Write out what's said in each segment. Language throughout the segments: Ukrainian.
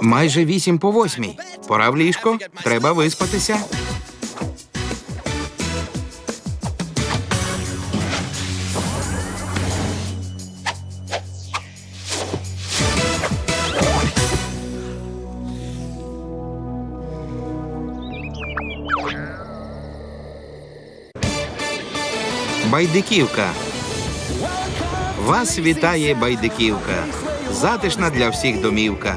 Майже вісім по восьмій. Пора в ліжко. Треба виспатися. Байдиківка. Вас вітає байдиківка. Затишна для всіх домівка.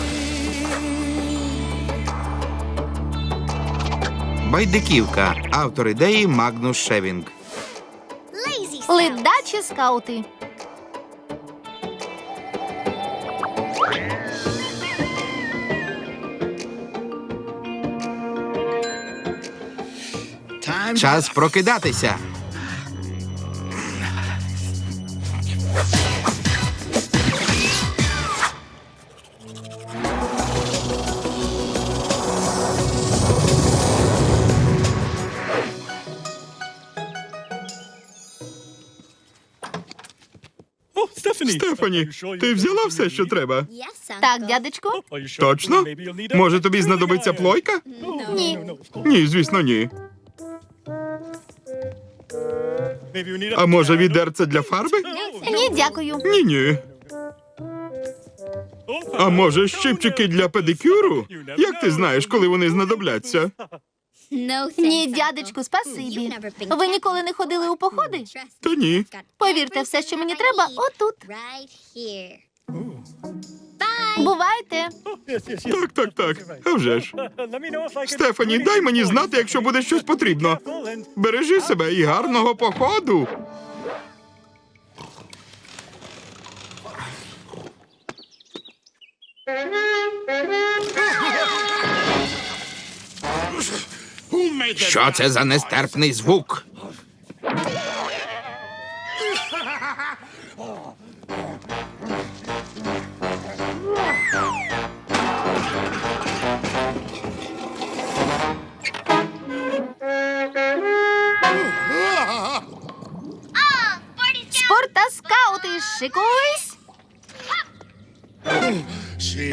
Байдиківка. Автор ідеї Магнус Шевінг. Ледачі скаути. Час прокидатися. Стефані, ти взяла все, що треба? Так, дядечку? Точно? Може, тобі знадобиться плойка? Ні. Ні, звісно, ні. А може, відерце для фарби? Ні, дякую. Ні, ні. А може, щипчики для педикюру? Як ти знаєш, коли вони знадобляться? Ні, дядечку, спасибі. Ви ніколи не ходили у походи? Та ні. Повірте, все, що мені треба, отут. Бувайте. Так, так, так. А вже ж. Стефані, дай мені знати, якщо буде щось потрібно. Бережи себе і гарного походу. Що це за нестерпний звук? Спорт та скаути, шикуйсь.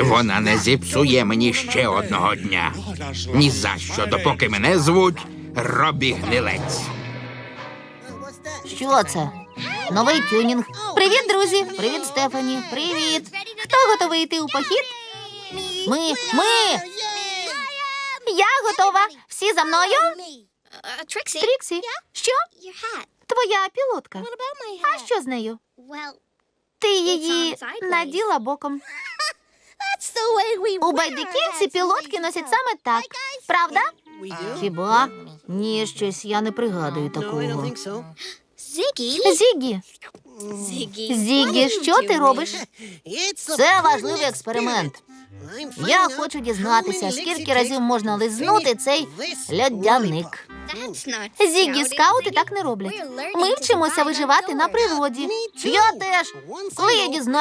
Вона не зіпсує мені ще одного дня. Ні за що, допоки мене звуть Робі Гнилець. Що це? Новий тюнінг. Привіт, друзі. Привіт, Стефані. Привіт. Хто готовий йти у похід? Ми. Ми. Я готова. Всі за мною? Тріксі, що? Твоя пілотка. А що з нею? Ти її наділа боком. У байдиківці пілотки носять саме так. Правда? Хіба? Ні, щось я не пригадую такого. Зігі, Зігі, що ти робиш? Це важливий експеримент. Я хочу дізнатися, скільки разів можна лизнути цей льодяник. Зігі скаути так не роблять. Ми вчимося виживати на природі. Я теж. Коли я дізнаюся,